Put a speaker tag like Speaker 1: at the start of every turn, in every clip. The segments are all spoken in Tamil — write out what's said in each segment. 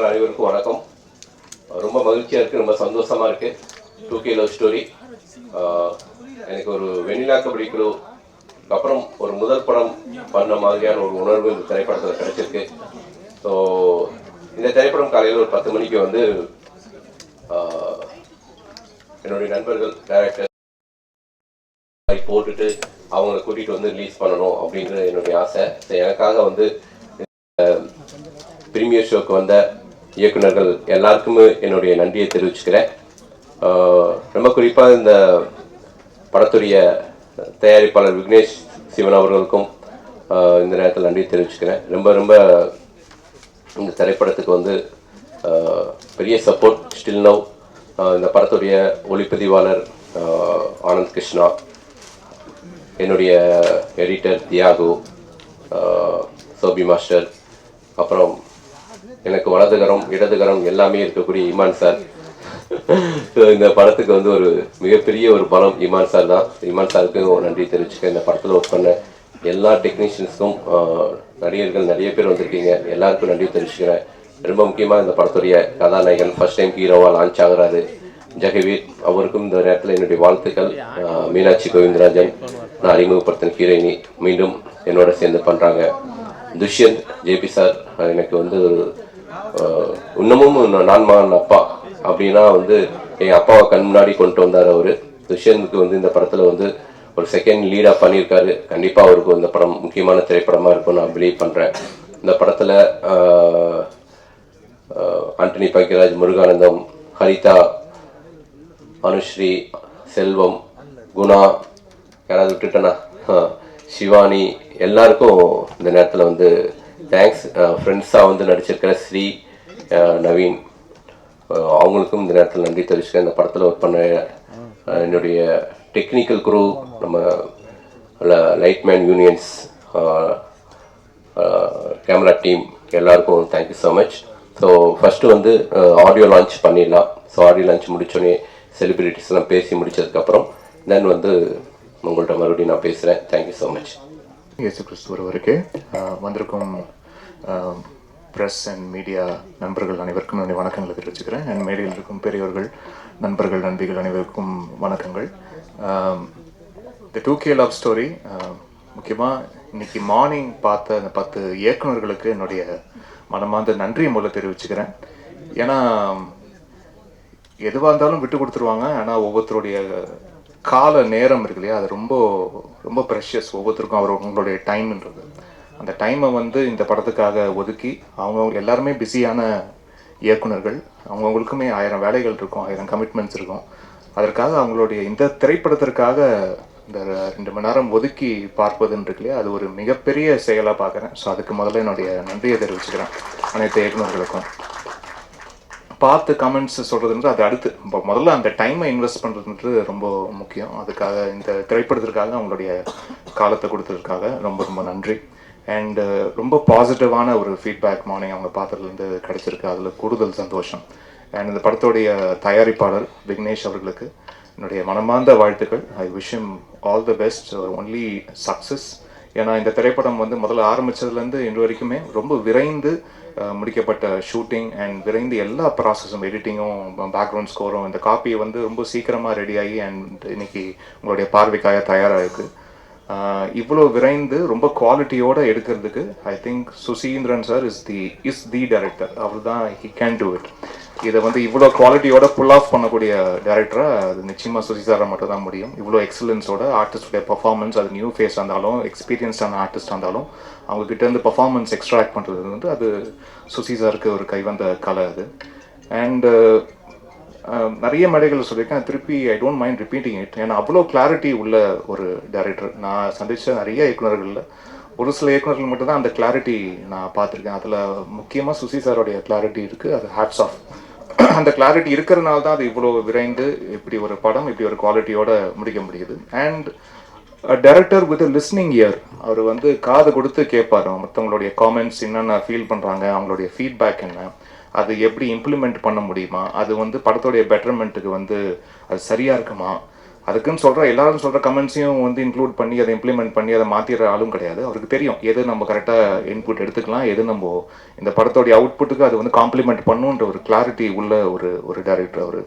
Speaker 1: அனைவருக்கும் வணக்கம். ரொம்ப மகிழ்ச்சியாக இருக்குது ரொம்ப சந்தோஷமாக இருக்குது டூ கே லவ் ஸ்டோரி எனக்கு ஒரு வெண்ணிலா கபடி குழு அப்புறம் ஒரு முதல் படம் பண்ண மாதிரியான ஒரு உணர்வு இந்த திரைப்படத்தில் கிடைச்சிருக்கு. ஸோ இந்த திரைப்படம் காலையில் ஒரு பத்து மணிக்கு வந்து என்னுடைய நண்பர்கள் டேரக்டர் போட்டுட்டு அவங்கள கூட்டிகிட்டு வந்து ரிலீஸ் பண்ணணும் அப்படின்றது என்னுடைய ஆசை. எனக்காக வந்து பிரீமியர் ஷோக்கு வந்த இயக்குனர்கள் எல்லாருக்குமே என்னுடைய நன்றியை தெரிவிச்சுக்கிறேன். ரொம்ப குறிப்பாக இந்த படத்துடைய தயாரிப்பாளர் விக்னேஷ் சிவன் அவர்களுக்கும் இந்த நேரத்தில் நன்றி தெரிவிச்சுக்கிறேன். ரொம்ப ரொம்ப இந்த திரைப்படத்துக்கு வந்து பெரிய சப்போர்ட் ஸ்டில் நவ் இந்த படத்துடைய ஒளிப்பதிவாளர் ஆனந்த் கிருஷ்ணா என்னுடைய எடிட்டர் தியாகு சோபி மாஸ்டர் அப்புறம் எனக்கு வலதுகரம் இடதுகரம் எல்லாமே இருக்கக்கூடிய இமான் சார். ஸோ இந்த படத்துக்கு வந்து ஒரு மிகப்பெரிய ஒரு பலம் இமான் சார் தான். இமான் சாருக்கு நன்றி தெரிவிச்சுக்க இந்த படத்தில் ஒர்க் பண்ண எல்லா டெக்னீஷியன்ஸும் நடிகர்கள் நிறைய பேர் வந்திருக்கீங்க. எல்லாருக்கும் நன்றி தெரிவிச்சுக்கிறேன். ரொம்ப முக்கியமாக இந்த படத்துடைய கதாநாயகன் ஃபர்ஸ்ட் டைம் ஹீரோவாக லான்ச் ஆகுறாரு. ஜெகவீர் அவருக்கும் இந்த நேரத்தில் என்னுடைய வாழ்த்துக்கள். மீனாட்சி கோவிந்தராஜன் நான் அறிமுகப்படுத்தின ஹீரோயினி மீண்டும் என்னோட சேர்ந்து பண்ணுறாங்க துஷ்யந்த் ஜேபி சார் எனக்கு வந்து ஒரு இன்னமும் நான் மகன் அப்பா அப்படின்னா வந்து என் அப்பாவை கண் முன்னாடி கொண்டு வந்தார் அவர். துஷ்யந்துக்கு வந்து இந்த படத்தில் வந்து ஒரு செகண்ட் லீடாக பண்ணியிருக்காரு. கண்டிப்பாக அவருக்கு இந்த படம் முக்கியமான திரைப்படமாக இருக்கும் நான் பிலீவ் பண்ணுறேன் இந்த படத்தில் ஆண்டனி பாக்கியராஜ் முருகானந்தம் ஹரிதா அனுஸ்ரீ செல்வம் குணா யாராவது விட்டுட்டேனா சிவானி எல்லாருக்கும் இந்த நேரத்தில் வந்து தேங்க்ஸ் ஃப்ரெண்ட்ஸாக வந்து நடிச்சிருக்கிற ஸ்ரீ நவீன். அவங்களுக்கும் இந்த நேரத்தில் நன்றி தெரிவிச்சுக்கிறேன். இந்த படத்தில் ஒர்க் பண்ண என்னுடைய டெக்னிக்கல் குரூ நம்ம லைட்மேன் யூனியன்ஸ் கேமரா டீம் எல்லாருக்கும் thank you so much so first வந்து ஆடியோ லான்ச் பண்ணிடலாம். ஸோ ஆடியோ லான்ச் முடித்தோடனே செலிப்ரிட்டிஸ்லாம் பேசி முடித்ததுக்கப்புறம் தென் வந்து உங்கள்கிட்ட மறுபடியும் நான் பேசுகிறேன் தேங்க்யூ ஸோ மச்
Speaker 2: இயேசு கிறிஸ்து ஒருவருக்கு வந்திருக்கும் ப்ரெஸ் அண்ட் மீடியா நண்பர்கள் அனைவருக்கும் என்னுடைய வணக்கங்களை தெரிவிச்சுக்கிறேன். என் மேடையில் இருக்கும் பெரியவர்கள் நண்பர்கள் நண்பிகள் அனைவருக்கும் வணக்கங்கள். The two K love story முக்கியமாக இன்னைக்கு மார்னிங் பார்த்த அந்த பத்து இயக்குனர்களுக்கு என்னுடைய மனமார்ந்த நன்றியை முதல்ல தெரிவிச்சுக்கிறேன். ஏன்னா எதுவாக இருந்தாலும் விட்டு கொடுத்துருவாங்க. ஆனால் ஒவ்வொருத்தருடைய கால நேரம் இருக்கு இல்லையா? அது ரொம்ப ரொம்ப ப்ரெஷியஸ் ஒவ்வொருத்தருக்கும் அவர் உங்களுடைய டைம்ன்றது அந்த டைமை வந்து இந்த படத்துக்காக ஒதுக்கி அவங்க எல்லாருமே பிஸியான இயக்குனர்கள் அவங்கவுங்களுக்குமே ஆயிரம் வேலைகள் இருக்கும் ஆயிரம் கமிட்மெண்ட்ஸ் இருக்கும். அதற்காக அவங்களுடைய இந்த திரைப்படத்திற்காக இந்த ரெண்டு மணி நேரம் ஒதுக்கி பார்ப்பதுன்னு இருக்கு இல்லையா? அது ஒரு மிகப்பெரிய செயலாக பார்க்குறேன் ஸோ அதுக்கு முதல்ல என்னுடைய நன்றியை தெரிவிச்சுக்கிறேன் அனைத்து இயக்குநர்களுக்கும். பார்த்து கமெண்ட்ஸ் சொல்கிறதுன்றது அது அடுத்து. இப்போ முதல்ல அந்த டைமை இன்வெஸ்ட் பண்ணுறதுன்றது ரொம்ப முக்கியம். அதுக்காக இந்த திரைப்படத்திற்காக அவங்களுடைய காலத்தை கொடுத்ததுக்காக ரொம்ப ரொம்ப நன்றி. அண்டு uh, ரொம்ப பாசிட்டிவான ஒரு ஃபீட்பேக் மார்னிங் அவங்க பார்த்ததுலேருந்து கிடைச்சிருக்கு. அதில் கூடுதல் சந்தோஷம். அண்ட் இந்த படத்துடைய தயாரிப்பாளர் விக்னேஷ் அவர்களுக்கு என்னுடைய மனமார்ந்த வாழ்த்துக்கள். I wish them all the best only success ஏன்னா இந்த திரைப்படம் வந்து முதல்ல ஆரம்பிச்சதுலேருந்து இன்று வரைக்குமே ரொம்ப விரைந்து முடிக்கப்பட்ட ஷூட்டிங் அண்ட் விரைந்து எல்லா ப்ராசஸும் எடிட்டிங்கும் பேக்ரவுண்ட் ஸ்கோரும் இந்த காப்பியை வந்து ரொம்ப சீக்கிரமாக ரெடியாகி அண்ட் இன்னைக்கு உங்களுடைய பார்வைக்காக தயாராக இருக்குது இவ்வளோ விரைந்து ரொம்ப குவாலிட்டியோட எடுக்கிறதுக்கு I think Suseenthiran sir is the is the director அவர் தான் ஹி கேன் டூ இட் இதை வந்து இவ்வளோ குவாலிட்டியோட புல் ஆஃப் பண்ணக்கூடிய டேரக்டராக அது நிச்சயமாக சுசி சாரை மட்டும் தான் முடியும். இவ்வளோ எக்ஸலன்ஸோட ஆர்டிஸ்டுடைய பர்ஃபார்மன்ஸ் அது நியூ ஃபேஸ் இருந்தாலும் எக்ஸ்பீரியன்ஸான ஆர்டிஸ்ட் இருந்தாலும் அவங்கக்கிட்ட இருந்து பர்ஃபார்மன்ஸ் எக்ஸ்ட்ராக்ட் பண்ணுறது வந்து அது சுசி சாருக்கு ஒரு கைவந்த கலை அது. அண்டு நிறைய மேடைகள் சொல்லியிருக்கேன். திருப்பி I don't mind repeating it ஏன்னா அவ்வளோ கிளாரிட்டி உள்ள ஒரு டைரக்டர் நான் சந்தித்த நிறைய இயக்குநர்களில் ஒரு சில இயக்குனர்கள் மட்டும்தான் அந்த கிளாரிட்டி நான் பார்த்துருக்கேன். அதில் முக்கியமாக சுசி சாரோடைய கிளாரிட்டி இருக்குது அது ஹேட்ஸ் ஆஃப் அந்த கிளாரிட்டி இருக்கிறதுனால தான் அது இவ்வளோ விரைந்து இப்படி ஒரு படம் இப்படி ஒரு குவாலிட்டியோட முடிக்க முடியுது. And director with listening ear அவர் வந்து காது கொடுத்து கேட்பாரு மற்றவங்களுடைய காமெண்ட்ஸ் என்னென்ன ஃபீல் பண்ணுறாங்க அவங்களுடைய ஃபீட்பேக் என்ன. அது எப்படி இம்ப்ளிமெண்ட் பண்ண முடியுமா? அது வந்து படத்துடைய பெட்டர்மெண்ட்டுக்கு வந்து அது சரியாக இருக்குமா? அதுக்குன்னு சொல்கிற எல்லாரும் சொல்கிற கமெண்ட்ஸையும் வந்து இன்க்ளூட் பண்ணி அதை இம்ப்ளிமெண்ட் பண்ணி அதை மாற்றிடுற ஆளும் கிடையாது. அவருக்கு தெரியும் எது நம்ம கரெக்டாக இன்புட் எடுத்துக்கலாம் எது நம்ம இந்த படத்தோடைய அவுட்புட்டுக்கு அது வந்து காம்ப்ளிமெண்ட் பண்ணுன்ற ஒரு கிளாரிட்டி உள்ள ஒரு ஒரு டேரக்டர் அவர்.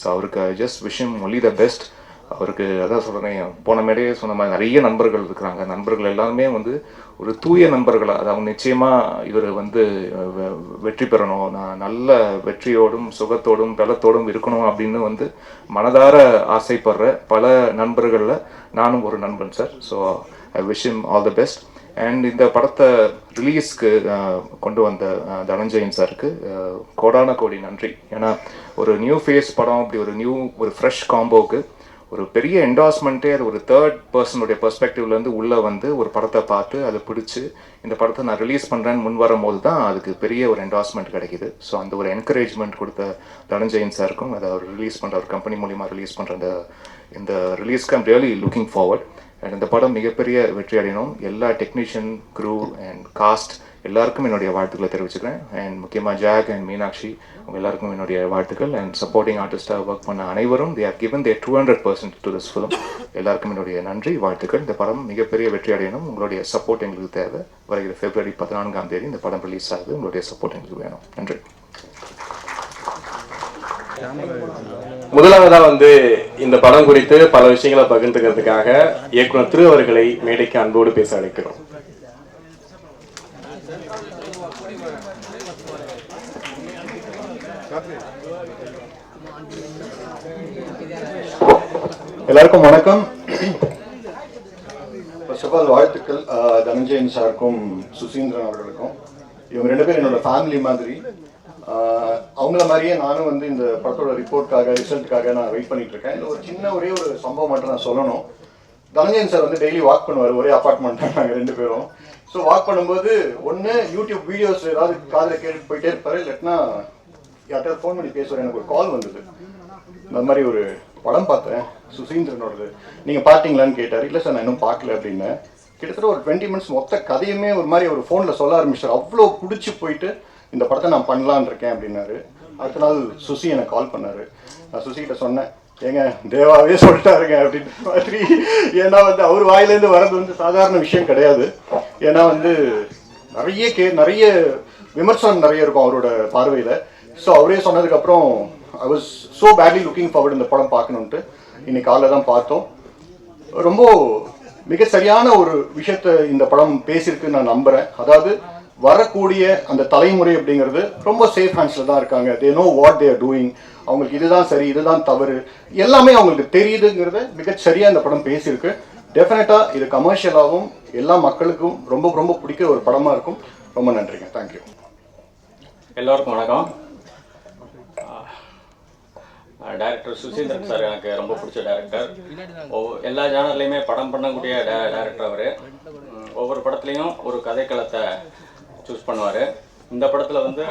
Speaker 2: ஸோ அவருக்கு ஜஸ்ட் விஷயம் ஒன்லி த பெஸ்ட் அவருக்கு அதான் சொல்கிறேன் போன மேடையே சொன்ன மாதிரி நிறைய நண்பர்கள் இருக்கிறாங்க. நண்பர்கள் எல்லாருமே வந்து ஒரு தூய நண்பர்களாக அது அவங்க நிச்சயமாக இவர் வந்து வெ- வெற்றி பெறணும். நான் நல்ல வெற்றியோடும் சுகத்தோடும் பலத்தோடும் இருக்கணும் அப்படின்னு வந்து மனதார ஆசைப்படுற பல நண்பர்களில் நானும் ஒரு நண்பன் sir. So I wish them all the best and இந்த படத்தை ரிலீஸ்க்கு கொண்டு வந்த தனஞ்சயன் சாருக்கு கோடான கோடி நன்றி. ஏன்னா ஒரு நியூ ஃபேஸ் படம் அப்படி ஒரு நியூ ஒரு ஃப்ரெஷ் காம்போவுக்கு ஒரு பெரிய என்டாஸ்மெண்ட்டே அது ஒரு தேர்ட் பர்சனுடைய பெர்ஸ்பெக்டிவ்லேருந்து உள்ளே வந்து ஒரு படத்தை பார்த்து அதை பிடிச்சி இந்த படத்தை நான் ரிலீஸ் பண்ணுறேன்னு முன் வரும்போது தான் அதுக்கு பெரிய ஒரு என்டாஸ்மெண்ட் கிடைக்குது. ஸோ அந்த ஒரு என்கரேஜ்மெண்ட் கொடுத்த தனஞ்சயன் சாருக்கும் அதை அவர் ரிலீஸ் பண்ணுற ஒரு கம்பெனி மூலிமா ரிலீஸ் பண்ணுற அந்த இந்த ரிலீஸ்க்கு I'm really looking forward and இந்த படம் மிகப்பெரிய வெற்றி அடையணும் எல்லா டெக்னீஷியன் க்ரூ அண்ட் காஸ்ட் எல்லாருக்கும் என்னுடைய வாழ்த்துக்களை தெரிவிச்சுக்கிறேன். அண்ட் முக்கியமாக ஜாக் அண்ட் மீனாட்சி அவங்க எல்லாருக்கும் என்னுடைய வாழ்த்துக்கள். அண்ட் சப்போர்ட்டிங் ஆர்டிஸ்டாக ஒர்க் பண்ண அனைவரும் they are given they do hundred percent to this film எல்லாருக்கும் என்னுடைய நன்றி வாழ்த்துக்கள். இந்த படம் மிகப்பெரிய வெற்றி அடையணும். உங்களுடைய சப்போர்ட் எங்களுக்கு தேவை. வருகிற பிப்ரவரி பதினான்காம் தேதி இந்த படம் ரிலீஸ் ஆகுது. உங்களுடைய சப்போர்ட் எங்களுக்கு வேணும். நன்றி.
Speaker 3: முதலாவதா வந்து இந்த படம் குறித்து பல விஷயங்களை பகிர்ந்துக்கிறதுக்காக இயக்குனர் திரு அவர்களை மேடைக்கு அன்போடு பேச அழைக்கிறோம்.
Speaker 4: எல்லாருக்கும் வணக்கம். ஃபர்ஸ்ட் ஆஃப் ஆல் வாழ்த்துக்கள். தனஞ்சயன் சாருக்கும் சுசீந்திரன் அவர்களுக்கும். இவங்க ரெண்டு பேரும் என்னோட ஃபேமிலி மாதிரி. அவங்கள மாதிரியே நானும் வந்து இந்த படத்தோட ரிப்போர்ட்காக ரிசல்ட்டுக்காக நான் வெயிட் பண்ணிட்டு இருக்கேன். இல்லை ஒரு சின்ன ஒரே ஒரு சம்பவம் மட்டும் நான் சொல்லணும். தனஞ்சயன் சார் வந்து டெய்லி வாக் பண்ணுவார். ஒரே அப்பார்ட்மெண்ட் நாங்கள் ரெண்டு பேரும். ஸோ வாக் பண்ணும்போது ஒன்று யூடியூப் வீடியோஸ் ஏதாவது காதில் கேட்டு போயிட்டே இருப்பாரு. இல்லாட்டினா யார்கிட்ட ஃபோன் பண்ணி பேசுவார். எனக்கு ஒரு கால் வந்தது. இந்த மாதிரி ஒரு படம் பார்த்தேன். சுசீந்திரனோடது. நீங்கள் பார்த்தீங்களான்னு கேட்டார். இல்லை சார் நான் இன்னும் பார்க்கல அப்படின்னு. கிட்டத்தட்ட ஒரு டுவெண்ட்டி மினிட்ஸ் மொத்த கதையுமே ஒரு மாதிரி ஒரு ஃபோனில் சொல்ல ஆரம்பிச்சார். அவ்வளோ பிடிச்சி போயிட்டு இந்த படத்தை நான் பண்ணலான்னு இருக்கேன் அப்படின்னாரு. அடுத்த நாள் சுசி எனக்கு கால் பண்ணார். நான் சுசிகிட்ட சொன்னேன். ஏங்க தேவாவே சொல்லிட்டாருங்க அப்படின்னு மாதிரி. ஏன்னா வந்து அவர் வாயிலேருந்து வர்றது வந்து சாதாரண விஷயம் கிடையாது. ஏன்னா வந்து நிறைய கே நிறைய விமர்சனம் நிறைய இருக்கும் அவரோட பார்வையில். ஸோ அவரே சொன்னதுக்கப்புறம் I was so badly looking forward இந்த படம் பார்க்கணுன்ட்டு இன்னைக்கு காலைல தான் பார்த்தோம். ரொம்ப மிக சரியான ஒரு விஷயத்த இந்த படம் பேசியிருக்குன்னு நான் நம்புகிறேன் அதாவது வரக்கூடிய அந்த தலைமுறை அப்படிங்கிறது ரொம்ப சேஃப் ஹேண்ட்ஸில் தான் இருக்காங்க. They know what they're doing அவங்களுக்கு இதுதான் சரி இதுதான் தவறு. எல்லாமே அவங்களுக்கு தெரியுதுங்கிறத மிகச்சரியாக இந்த படம் பேசியிருக்கு. டெஃபினட்டாக இது கமர்ஷியலாகவும் எல்லா மக்களுக்கும் ரொம்ப ரொம்ப பிடிக்கிற ஒரு படமாக இருக்கும். ரொம்ப நன்றிங்க. தேங்க்யூ
Speaker 5: எல்லோருக்கும் வணக்கம். டைரக்டர் சுசீந்திரன் சார் எனக்கு ரொம்ப பிடிச்ச டைரக்டர் எல்லா ஜானர்லையுமே படம் பண்ணக்கூடிய டைரக்டர் அவர். ஒவ்வொரு படத்துலையும் ஒரு கதைக்களத்தை சூஸ் பண்ணுவார். இந்த படத்தில் வந்து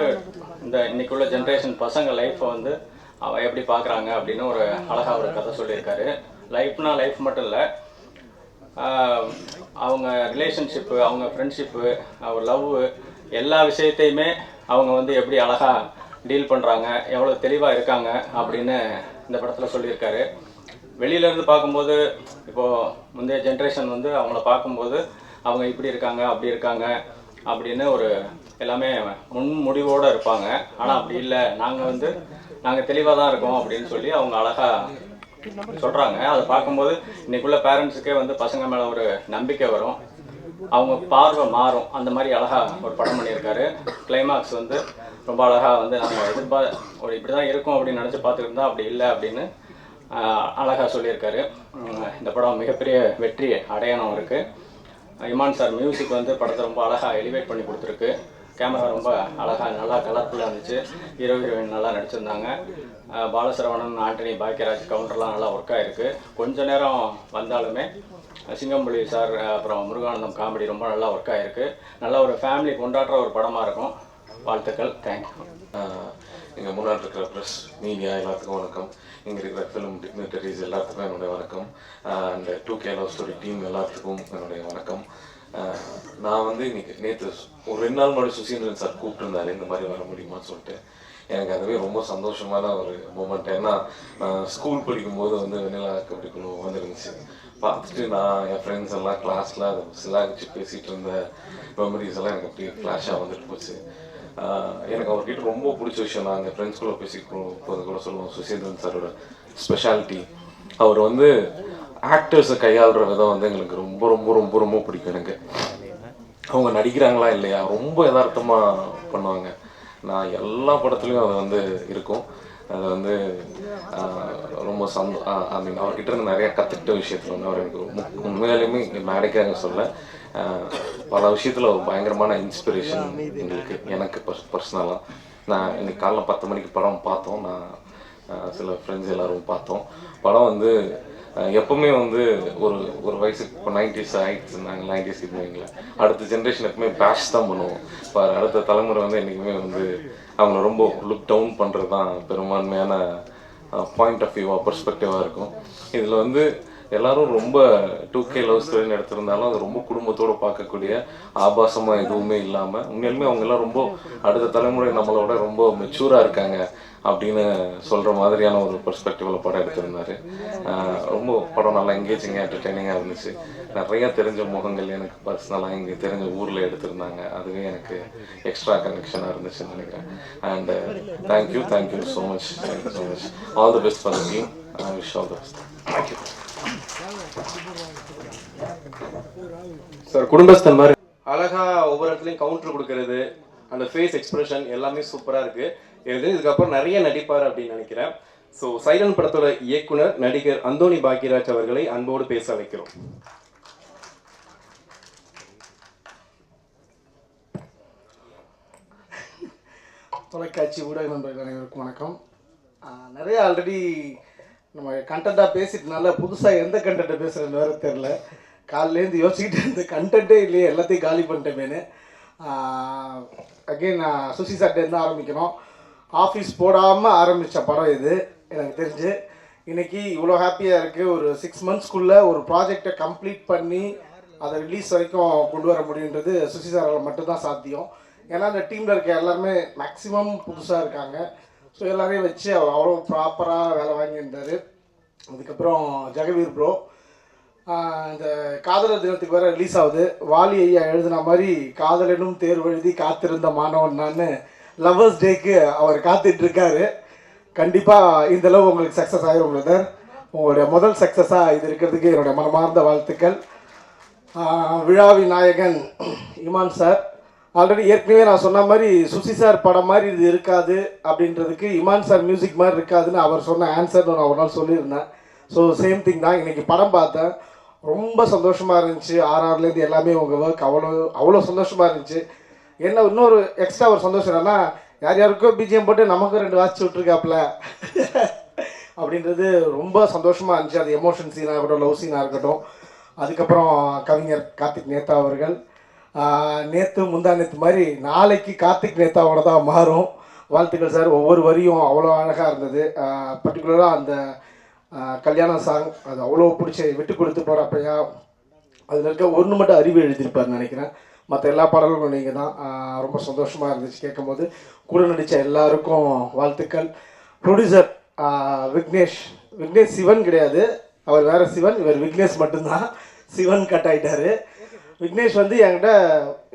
Speaker 5: இந்த இன்னைக்குள்ள ஜென்ரேஷன் பசங்க லைஃப்பை வந்து அவ எப்படி பார்க்குறாங்க அப்படின்னு ஒரு அழகாக ஒரு கதை சொல்லியிருக்காரு. லைஃப்னா லைஃப் மட்டும் இல்லை. அவங்க ரிலேஷன்ஷிப்பு அவங்க ஃப்ரெண்ட்ஷிப்பு அவர் லவ் எல்லா விஷயத்தையுமே அவங்க வந்து எப்படி அழகாக டீல் பண்ணுறாங்க எவ்வளோ தெளிவாக இருக்காங்க அப்படின்னு இந்த படத்தில் சொல்லியிருக்காரு. வெளியிலேருந்து பார்க்கும்போது இப்போது முந்தைய ஜென்ரேஷன் வந்து அவங்கள பார்க்கும்போது அவங்க இப்படி இருக்காங்க அப்படி இருக்காங்க அப்படின்னு ஒரு எல்லாமே முன் முடிவோடு இருப்பாங்க. ஆனால் அப்படி இல்லை நாங்கள் வந்து நாங்கள் தெளிவாக தான் இருக்கோம் அப்படின்னு சொல்லி அவங்க அழகாக சொல்கிறாங்க அதை பார்க்கும்போது இன்னைக்குள்ள பேரண்ட்ஸுக்கே வந்து பசங்க மேலே ஒரு நம்பிக்கை வரும். அவங்க பார்வை மாறும். அந்த மாதிரி அழகாக ஒரு படம் பண்ணியிருக்காரு. கிளைமாக்ஸ் வந்து ரொம்ப அழகாக வந்து நாங்க எதிர்பார் ஒரு இப்படி தான் இருக்கும் அப்படின்னு நினச்சி பார்த்துட்டு அப்படி இல்லை அப்படின்னு அழகாக சொல்லியிருக்காரு. இந்த படம் மிகப்பெரிய வெற்றி அடையாளம் இருக்குது இமான் சார் மியூசிக் வந்து படத்தை ரொம்ப அழகாக எலிவேட் பண்ணி கொடுத்துருக்கு. கேமரா ரொம்ப அழகாக நல்லா கலர்ஃபுல்லாக இருந்துச்சு. ஹீரோ ஹீரோயின் நல்லா நடிச்சிருந்தாங்க. பாலசரவணன் ஆண்டனி பாக்கியராஜ் கவுண்டர்லாம் நல்லா ஒர்க் ஆகிருக்கு கொஞ்ச நேரம் வந்தாலுமே சிங்கம்புலி சார் அப்புறம் முருகானந்தம் காமெடி ரொம்ப நல்லா ஒர்க் ஆகிருக்கு நல்ல ஒரு ஃபேமிலி கொண்டாடுற ஒரு படமாக இருக்கும். வாழ்த்துக்கள். தேங்க்யூ
Speaker 6: எங்கள் முன்னாடி இருக்கிற ப்ரெஸ் மீடியா எல்லாத்துக்கும் வணக்கம். இங்கே இருக்கிற ஃபிலிம் டிக்னிட்டரிஸ் எல்லாத்துக்கும் என்னுடைய வணக்கம். And two K love story team எல்லாத்துக்கும் என்னுடைய வணக்கம். நான் வந்து இன்னைக்கு நேற்று ஒரு ரெண்டு நாள் முன்னாடி சுசீந்திரன் சார் கூப்பிட்டுருந்தாரு. இந்த மாதிரி வர முடியுமான்னு சொல்லிட்டு. எனக்கு அதுவே ரொம்ப சந்தோஷமான ஒரு மூமெண்ட் ஏன்னா ஸ்கூல் படிக்கும்போது வந்து வெண்ணிலா கபடிக்குழு வந்துருந்துச்சு பார்த்துட்டு நான் என் ஃப்ரெண்ட்ஸ் எல்லாம் கிளாஸில் அதை சிலாகிச்சு பேசிகிட்டு இருந்த மெமரிஸ் எல்லாம் எனக்கு அப்படியே ஃப்ளாஷாக வந்துட்டு போச்சு. எனக்கு அவர்கிட்ட ரொம்ப பிடிச்ச விஷயம் நான் எங்கள் ஃப்ரெண்ட்ஸ்குள்ளே பேசிட்டு போது கூட சொல்லுவோம் சுசீந்திரன் சாரோட ஸ்பெஷாலிட்டி அவர் வந்து ஆக்டர்ஸை கையாளுற விதம் வந்து எங்களுக்கு ரொம்ப ரொம்ப ரொம்ப ரொம்ப பிடிக்கும் எனக்கு. அவங்க நடிக்கிறாங்களா இல்லையா? ரொம்ப யதார்த்தமாக பண்ணுவாங்க. நான் எல்லா படத்துலையும் அது வந்து இருக்கும். அது வந்து ரொம்ப சந்தோ ஐ மீன் அவர்கிட்ட இருந்து நிறைய கற்றுக்கிட்ட விஷயத்தில் வந்து அவர் எனக்கு உண்மை- உண்மையாலுமே மேடைக்காக சொல்ல பல விஷயத்தில் ஒரு பயங்கரமான இன்ஸ்பிரேஷன் எங்களுக்கு எனக்கு பர்சனலாக நான் இன்னைக்கு காலைல பத்து மணிக்கு படம் பார்த்தோம். நான் சில ஃப்ரெண்ட்ஸ் எல்லாரும் பார்த்தோம். படம் வந்து எப்பவுமே வந்து ஒரு ஒரு வயசுக்கு இப்போ நைன்டிஸ் ஆயிடுச்சு நாங்கள் நைன்டிஸ் வைங்களேன். அடுத்த ஜென்ரேஷன் எப்பவுமே பேஷ் தான் பண்ணுவோம். இப்போ அடுத்த தலைமுறை வந்து என்றைக்குமே வந்து அவங்கள ரொம்ப லுக் டவுன் பண்ணுறது தான் பெரும்பான்மையான பாயிண்ட் ஆஃப் வியூவாக பர்ஸ்பெக்டிவாக இருக்கும். இதில் வந்து எல்லாரும் ரொம்ப டூ கே லவ் ஸ்டோரின்னு எடுத்திருந்தாலும் அது ரொம்ப குடும்பத்தோடு பார்க்கக்கூடிய ஆபாசமாக எதுவுமே இல்லாமல் உண்மையிலுமே அவங்க எல்லாம் ரொம்ப அடுத்த தலைமுறை நம்மளோட ரொம்ப மெச்சூராக இருக்காங்க அப்படின்னு சொல்கிற மாதிரியான ஒரு பெர்ஸ்பெக்டிவில் படம் எடுத்திருந்தாரு. ரொம்ப படம் நல்லா எங்கேஜிங்காக என்டர்டெய்னிங்காக இருந்துச்சு. நிறைய தெரிஞ்ச முகங்கள் எனக்கு பர்சனலாக இங்கே தெரிஞ்ச ஊரில் எடுத்திருந்தாங்க. அதுவே எனக்கு எக்ஸ்ட்ரா கனெக்ஷனாக இருந்துச்சுன்னு நினைக்கிறேன். And thank you thank you so much thank you so much all the best for the team wish all the best thank you
Speaker 3: sir குடும்பஸ்தன் மாதிரி.
Speaker 7: அழகா ஒவ்வொரு இடத்துலையும் கவுண்டர் கொடுக்கறது அந்த ஃபேஸ் எக்ஸ்பிரஷன் எல்லாமே சூப்பராக இருக்கு. எனக்கு இதுக்கப்புறம் நிறைய நடிப்பார் அப்படின்னு நினைக்கிறேன். ஸோ சைலன் படத்தோட இயக்குனர் நடிகர் அந்தோணி பாக்கியராஜ் அவர்களை அன்போடு பேச வைக்கிறோம்.
Speaker 8: தொலைக்காட்சி ஊடக நண்பர்கள் அனைவருக்கும் வணக்கம். நிறைய ஆல்ரெடி நம்ம கண்டென்ட்டாக பேசிட்டனால புதுசாக எந்த கண்டென்ட்டை பேசுகிறேன்னு வேறு தெரில காலிலேருந்து யோசிச்சுக்கிட்டு இருந்த கண்டென்ட்டே இல்லையே எல்லாத்தையும் காலி பண்ணிட்டேமேனு அகெயின் நான் சுசி சார்ட்டேருந்து ஆரம்பிக்கிறோம் ஆஃபீஸ் போடாமல் ஆரம்பித்த படம் இது எனக்கு தெரிஞ்சு. இன்றைக்கி இவ்வளோ ஹாப்பியாக இருக்குது ஒரு சிக்ஸ் மந்த்ஸ்க்குள்ளே ஒரு ப்ராஜெக்டை கம்ப்ளீட் பண்ணி அதை ரிலீஸ் வரைக்கும் கொண்டு வர முடியுன்றது சுசி சாரால் மட்டும்தான் சாத்தியம். ஏன்னா அந்த டீமில் இருக்க எல்லாருமே மேக்ஸிமம் புதுசாக இருக்காங்க. ஸோ எல்லாரையும் வச்சு அவர் அவ்வளோ ப்ராப்பராக வேலை வாங்கியிருந்தார் அதுக்கப்புறம் ஜெகவீர் ப்ரோ இந்த காதலர் தினத்துக்கு வேறு ரிலீஸ் ஆகுது. வாலி ஐயா எழுதின மாதிரி காதலனும் தேர்வு எழுதி காத்திருந்த மாணவன் நான் லவ்வர்ஸ் டேக்கு அவர் காத்துட்ருக்காரு கண்டிப்பாக இந்த அளவு உங்களுக்கு சக்ஸஸ் ஆகிரும் பிரதர் உங்களுடைய முதல் சக்ஸஸாக இது இருக்கிறதுக்கு என்னுடைய மனமார்ந்த வாழ்த்துக்கள். விழாவின் நாயகன் இமான் சார் ஆல்ரெடி ஏற்கனவே நான் சொன்ன மாதிரி சுசி சார் படம் மாதிரி இது இருக்காது அப்படின்றதுக்கு இமான் சார் மியூசிக் மாதிரி இருக்காதுன்னு அவர் சொன்ன ஆன்சர் நான் ஒரு நாள் சொல்லியிருந்தேன். ஸோ சேம் திங் தான். இன்றைக்கி படம் பார்த்தேன். ரொம்ப சந்தோஷமாக இருந்துச்சு. ஆர்ஆர்லேருந்து எல்லாமே உங்கள் ஒர்க் அவ்வளோ அவ்வளோ சந்தோஷமாக இருந்துச்சு. என்ன இன்னொரு எக்ஸ்ட்ரா ஒரு சந்தோஷம் என்னன்னா யார் யாருக்கோ பிஜிஎம் போட்டு நமக்கும் ரெண்டு வாசிச்சு விட்ருக்காப்புல அப்படின்றது ரொம்ப சந்தோஷமாக இருந்துச்சு. அது எமோஷன் சீனாக இருக்கட்டும் லவ் சீனாக இருக்கட்டும் அதுக்கப்புறம் கவிஞர் கார்த்திக் நேதா அவர்கள் நேற்று முந்தா நேற்று மாதிரி நாளைக்கு கார்த்திக் நேத்தாவோட தான் மாறும். வாழ்த்துக்கள் சார். ஒவ்வொரு வரியும் அவ்வளோ அழகாக இருந்தது. பர்டிகுலராக அந்த கல்யாண சாங் அது அவ்வளோ பிடிச்சி விட்டு கொடுத்து போகிறப்பையா அதில் இருக்க ஒன்று மட்டும் அறிவு எழுதியிருப்பார் நினைக்கிறேன். மற்ற எல்லா பாடல்களும் நீங்கள் தான். ரொம்ப சந்தோஷமாக இருந்துச்சு கேட்கும்போது. கூட நடித்த எல்லாருக்கும் வாழ்த்துக்கள். ப்ரொடியூசர் விக்னேஷ் விக்னேஷ் சிவன் கிடையாது. அவர் வேறு சிவன் இவர் விக்னேஷ் மட்டும்தான். சிவன் கட் ஆகிட்டார் விக்னேஷ் வந்து என்கிட்ட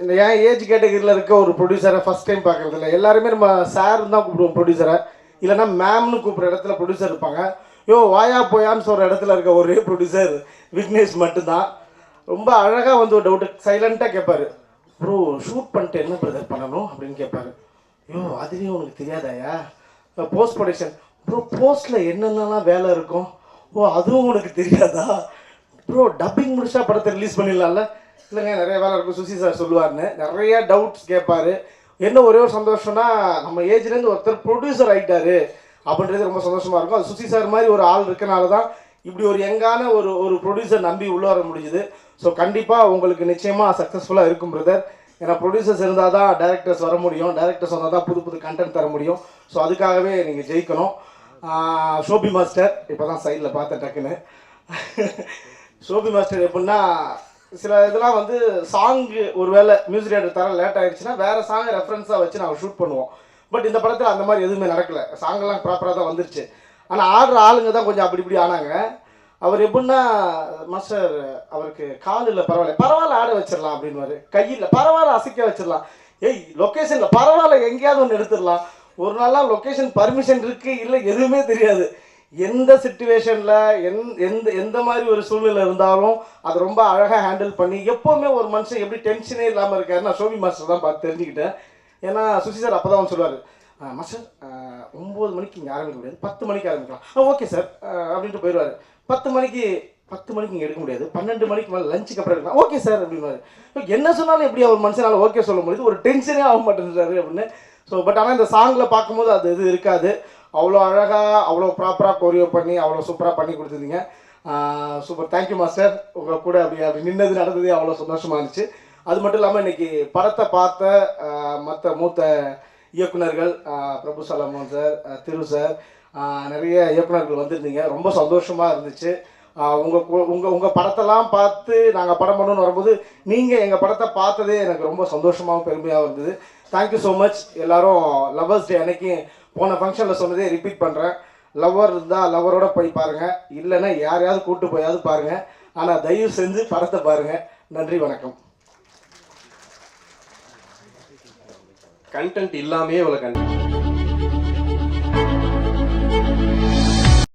Speaker 8: இந்த என் ஏஜ் கேட்டகரியில் இருக்க ஒரு ப்ரொடியூசரை ஃபஸ்ட் டைம் பார்க்குறது இல்லை எல்லாருமே நம்ம சார் தான் கூப்பிடுவோம் ப்ரொடியூசரை இல்லைன்னா மேம்னு கூப்பிட்ற இடத்துல ப்ரொடியூசர் இருப்பாங்க. யோ வாயா போயான்னு சொல்கிற இடத்துல இருக்க ஒரே ப்ரொடியூசர் விக்னேஷ் மட்டும்தான். ரொம்ப அழகாக வந்து ஒரு டவுட்டு சைலண்ட்டாக கேட்பார் ப்ரோ ஷூட் பண்ணிட்டு என்ன பிரதர் பண்ணணும்? அப்படின்னு கேட்பாரு ஐயோ அதுவே உனக்கு தெரியாதாயா? போஸ்ட் ப்ரொடக்ஷன் ப்ரோ போஸ்ட்டில் என்னென்னலாம் வேலை இருக்கும்? ஓ அதுவும் உனக்கு தெரியாதா? ப்ரோ டப்பிங் முடிச்சா படத்தை ரிலீஸ் பண்ணிடலாம்ல. இல்லைங்க நிறைய வேலை இருக்கும் சுசி சார் சொல்லுவாருன்னு. நிறைய டவுட்ஸ் கேட்பாரு. என்ன ஒரே ஒரு சந்தோஷம்னா நம்ம ஏஜ்லேருந்து ஒருத்தர் ப்ரொடியூசர் ஆகிட்டாரு அப்படின்றது ரொம்ப சந்தோஷமாக இருக்கும். அது சுசி சார் மாதிரி ஒரு ஆள் இருக்கனால தான் இப்படி ஒரு யங்கான ஒரு ஒரு ப்ரொடியூசர் நம்பி உள்ள வர முடிஞ்சுது. ஸோ கண்டிப்பாக உங்களுக்கு நிச்சயமாக சக்ஸஸ்ஃபுல்லாக இருக்கும் பிரதர் ஏன்னா ப்ரொடியூசர்ஸ் இருந்தால் தான் டேரக்டர்ஸ் வர முடியும். டேரக்டர்ஸ் வந்தால் தான் புது புது கண்டென்ட் தர முடியும். ஸோ அதுக்காகவே நீங்கள் ஜெயிக்கணும். ஷோபி மாஸ்டர் இப்போ தான் சைடில் பார்த்தேன் டக்குன்னு. ஷோபி மாஸ்டர் எப்படின்னா சில இதெல்லாம் வந்து சாங்கு ஒருவேளை மியூசிக் டேரக்டர் தர லேட் ஆயிடுச்சுன்னா வேற சாங்கை ரெஃபரன்ஸாக வச்சு நாங்கள் ஷூட் பண்ணுவோம். பட் இந்த படத்தில் அந்த மாதிரி எதுவுமே நடக்கல. சாங்கெல்லாம் ப்ராப்பராக தான் வந்துருச்சு. ஆனால் ஆடுற ஆளுங்க தான் கொஞ்சம் அப்படி இப்படி ஆனாங்க. அவர் எப்படின்னா மாஸ்டர் அவருக்கு கால் இல்லை பரவாயில்ல. பரவாயில்ல ஆட வச்சிடலாம் அப்படின்னு கையில் பரவாயில்ல அசைக்க வச்சிடலாம். ஏய் லொக்கேஷனில் பரவாயில்ல எங்கேயாவது ஒன்று எடுத்துடலாம். ஒரு நாளாக லொக்கேஷன் பர்மிஷன் இருக்குது இல்லை எதுவுமே தெரியாது. எந்த சுச்சுவேஷனில் எந் எந்த எந்த மாதிரி ஒரு சூழ்நிலை இருந்தாலும் அதை ரொம்ப அழகாக ஹேண்டில் பண்ணி எப்போவுமே ஒரு மனுஷன் எப்படி டென்ஷனே இல்லாமல் இருக்காரு நான் ஷோபி மாஸ்டர் தான் பார்த்து தெரிஞ்சுக்கிட்டேன். ஏன்னா சுசி சார் அப்போ தான் சொல்லுவார் மாஸ்டர் ஒம்பது மணிக்கு இங்கே ஆரம்பிக்க முடியாது பத்து மணிக்கு ஆரம்பிக்கலாம். ஓகே சார் அப்படின்ட்டு போயிடுவார். பத்து மணிக்கு பத்து மணிக்கு இங்கே எடுக்க முடியாது பன்னெண்டு மணிக்கு மேலே லஞ்சுக்கு அப்புறம் எடுக்கலாம். ஓகே சார் அப்படின்னு என்ன சொன்னாலும் எப்படி ஒரு மனுஷனால ஓகே சொல்ல முடியுது? ஒரு டென்ஷனே ஆக மாட்டேங்கிறாரு அப்படின்னு. ஸோ பட் ஆனால் இந்த சாங்கில் பார்க்கும்போது அது இது இருக்காது. அவ்வளோ அழகாக அவ்வளோ ப்ராப்பராக கோரியோ பண்ணி அவ்வளோ சூப்பராக பண்ணி கொடுத்துருந்தீங்க சூப்பர் தேங்க்யூ மாஸ்டர் உங்கள் கூட அப்படி அப்படி நின்னது நடந்ததே அவ்வளோ சந்தோஷமாக இருந்துச்சு. அது மட்டும் இல்லாமல் இன்னைக்கு படத்தை பார்த்த மற்ற மூத்த இயக்குனர்கள் பிரபு சலமோன் சார் திரு சார் நிறைய இயக்குநர்கள் வந்திருந்தீங்க. ரொம்ப சந்தோஷமாக இருந்துச்சு. உங்கள் உங்கள் உங்கள் படத்தெல்லாம் பார்த்து நாங்கள் படம் பண்ணணும்னு வரும்போது நீங்கள் எங்கள் படத்தை பார்த்ததே எனக்கு ரொம்ப சந்தோஷமாகவும் பெருமையாகவும் இருந்தது. தேங்க்யூ ஸோ மச் எல்லாரும் லவ்வர்ஸ் டே அன்னைக்கு போன ஃபங்க்ஷனில் சொன்னதே ரிப்பீட் பண்ணுறேன் லவ்வர் இருந்தால் லவ்வரோட போய் பாருங்கள் இல்லைன்னா யாரையாவது கூட்டு போயாவது பாருங்கள் ஆனால் தயவு செஞ்சு படத்தை பாருங்கள் நன்றி வணக்கம்.
Speaker 7: கண்டென்ட் இல்லாமே இவ்வளோ கண்டென்ட்